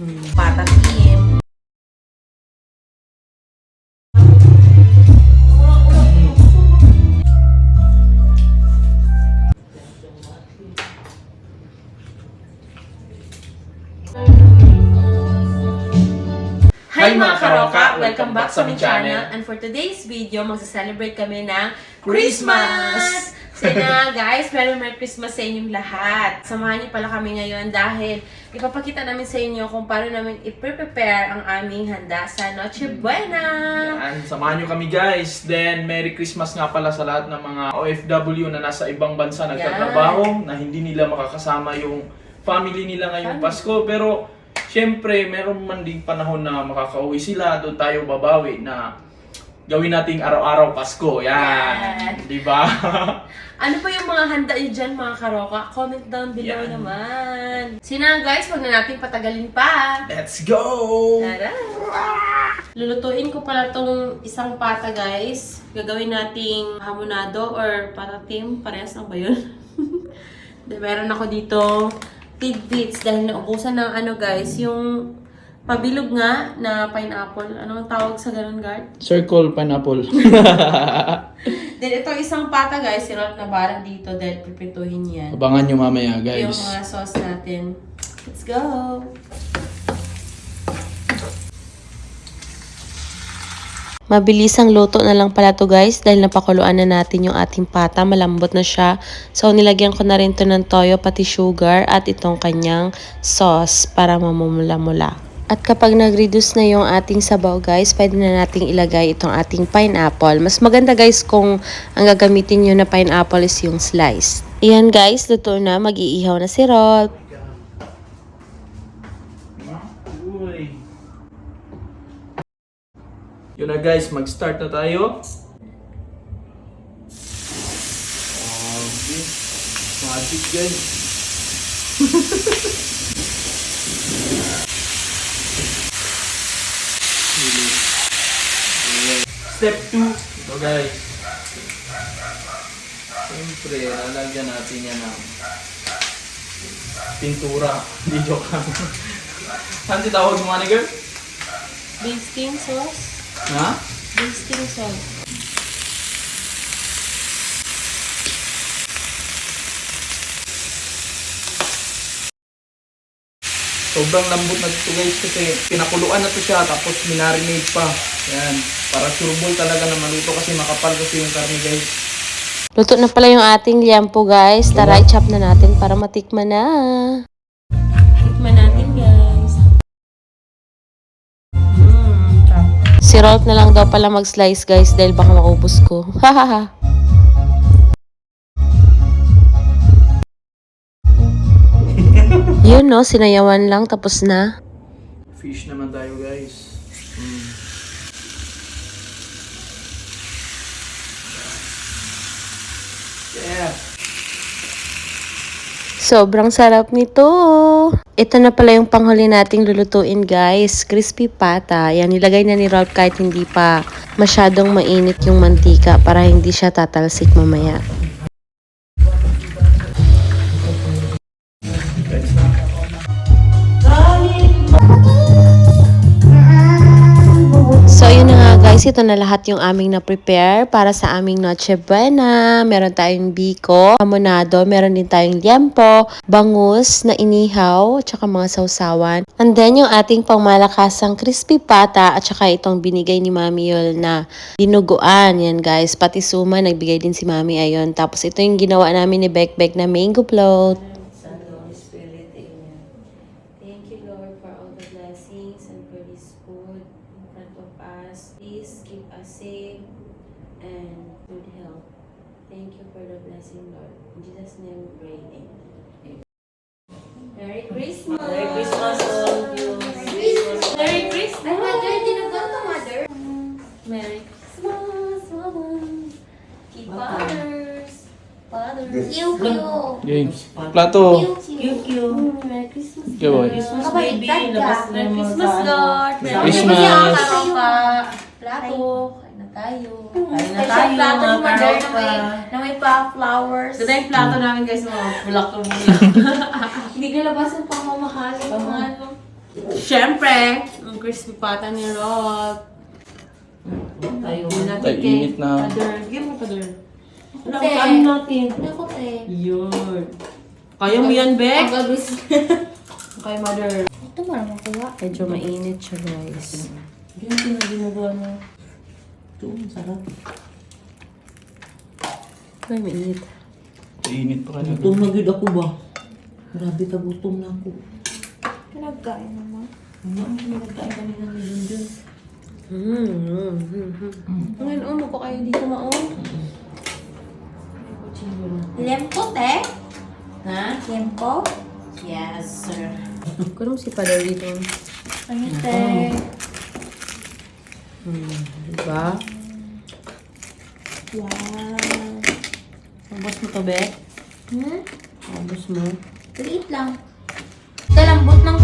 Patatim. Hi mga karoka! Welcome back sa aming channel. And for today's video, magsa-celebrate kami ng Christmas! So na nga, guys, Merry Merry Christmas sa inyong lahat. Samahan niyo pala kami ngayon dahil ipapakita namin sa inyo kung paano namin i-prepare ang aming handa sa Noche Buena! Yan, samahan nyo kami guys. Then, Merry Christmas nga pala sa lahat ng mga OFW na nasa ibang bansa nagtatrabaho, na hindi nila makakasama yung family nila ngayong Family. Pasko. Pero, syempre, meron man ding panahon na makakauwi sila, doon tayo babawi na gawin nating araw-araw Pasko. Yan. Yan. Di ba? Ano pa yung mga handa nyo dyan, mga karoka? Comment down below Yan. naman. Sina guys, wag na natin patagalin pa. Let's go! Tara! Lulutuin ko pala tong isang pata, guys. Gagawin nating hamonado or patatim. Parehas lang ba yun? De, meron ako dito tidbits dahil naubusan ng ano, guys, yung pabilog nga na pineapple. Ano ang tawag sa ganun, guard? Circle pineapple. Then, ito isang pata, guys. Sirot na bara dito dahil pipituhin yan. Abangan nyo mamaya Yung mga sauce natin. Let's go! Mabilis ang luto na lang pala to guys dahil napakuluan na natin yung ating pata. Malambot na siya. So nilagyan ko na rin to ng toyo pati sugar at itong kanyang sauce para mamumula-mula. At kapag nag-reduce na yung ating sabaw guys, pwede na nating ilagay itong ating pineapple. Mas maganda guys kung ang gagamitin nyo na pineapple is yung slice. Iyan guys, luto na. Mag-iihaw na si Rol. Uy. Yun na guys, mag-start na tayo. Okay. Magic guys. Step 2. Ito guys. Siyempre, lalagyan natin yan ng pintura. Hindi joke lang. Saan si tawag mo, girl? Basting sauce. Ha? Basting sauce. Sobrang lambot na dito guys kasi pinakuluan na to siya tapos minarinate pa. Yan. Para surbol talaga na maluto kasi makapal kasi yung karne guys. Luto na pala yung ating liampo guys. Tara, i-chop na natin para matikman na. Tikman natin, guys. Top. Si Rolf na lang daw pala mag-slice guys dahil baka maubos ko. Hahaha. Yun no, sinayawan lang tapos na. Fish naman tayo guys. Mm. Yeah. Sobrang sarap nito. Ito na pala yung panghuli nating lulutuin guys. Crispy pata. Yan, nilagay na ni Rolf kahit hindi pa masyadong mainit yung mantika para hindi siya tatalsik mamaya. Guys. Ito na lahat yung aming na-prepare para sa aming Noche Buena. Meron tayong biko, hamonado, meron din tayong liempo, bangus na inihaw, tsaka mga sausawan. And then, yung ating pangmalakasang crispy pata at tsaka itong binigay ni Mami Yol na dinuguan. Yan guys. Pati suma, nagbigay din si Mami ayon. Tapos, ito yung ginawa namin ni Bek Bek na mango float. Son, Holy Spirit, Amen. Thank you, Lord, for all the blessings and for this food in front of us. Please keep us safe and good health. Thank you for the blessing, Lord. In Jesus' name we pray. Amen. Merry Christmas! Merry Christmas all of you. Merry Christmas! Ay, mother, dinugan to, mother. Merry Christmas, Mama! Keep fathers! Fathers! Pew, pew. Games. Plato. Cute, cute. Merry Christmas! Okay, boy. Christmas baby, ka. labas na Merry yung mga Christmas, ano. Lord! Merry Christmas. Christmas, Plato! Kain na tayo! Special tayo, plato ni mga mother na may, na may pa flowers. Ito na yung plato namin guys, mga bulak na bulak. Hindi pang mamahal. Pamahal mo. Siyempre, ang crispy pata ni Rod. Tayo. Natin Ay, cake. init na. Pader. Give mo, Pader. Wala, Te. kain natin. Ako, te. Yun. Kaya mo yan, Beck? Ang gabis. Kay Mother. Ito mo naman kuha. Medyo mainit siya, guys. Ganyan na ginagawa mo. Ito, sarap. Ay, mainit. Init pa kanina. Gutom na gid ako ba? Grabe ka, gutom na ako. Pinagkain naman. Ano ang nagkain kanina ni Junjun? Mm, mm, mm, mm. Ngayon, umo pa kayo dito, maon. Lempo, te. Ha? Lempo. Yes, sir. Kunong si Pader dito. Ano, te? Hmm, diba? Wow. Ubos mo to, Beck? Hmm? Ubos mo. Liit lang. Kalambot ng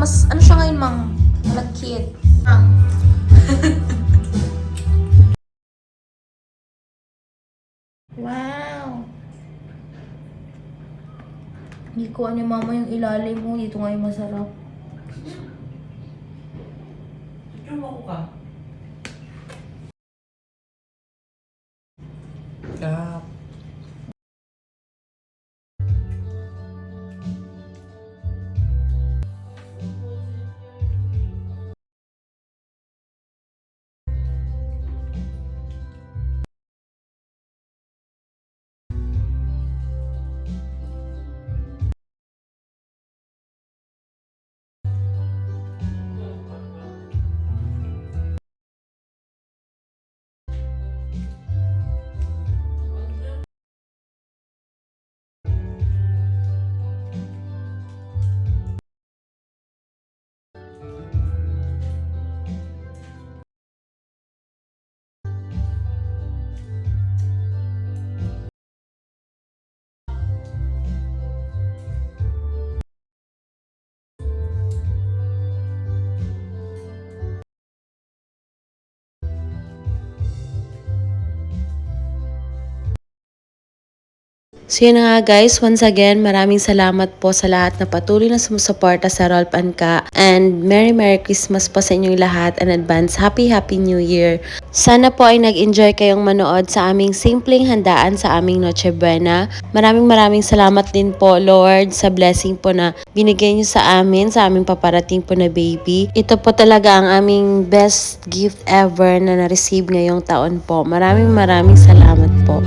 mas, ano siya ngayon, mang? Malagkit. Ang. wow. Hindi ko ano mama yung ilalim mo. Dito nga yung masarap. Ano ako ka? So yun nga guys, once again, maraming salamat po sa lahat na patuloy na sumusuporta sa Rolp Ka. And Merry Merry Christmas po sa inyong lahat and advance Happy Happy New Year. Sana po ay nag-enjoy kayong manood sa aming simpleng handaan sa aming Noche Buena. Maraming maraming salamat din po Lord sa blessing po na binigay niyo sa amin, sa aming paparating po na baby. Ito po talaga ang aming best gift ever na na-receive ngayong taon po. Maraming maraming salamat po.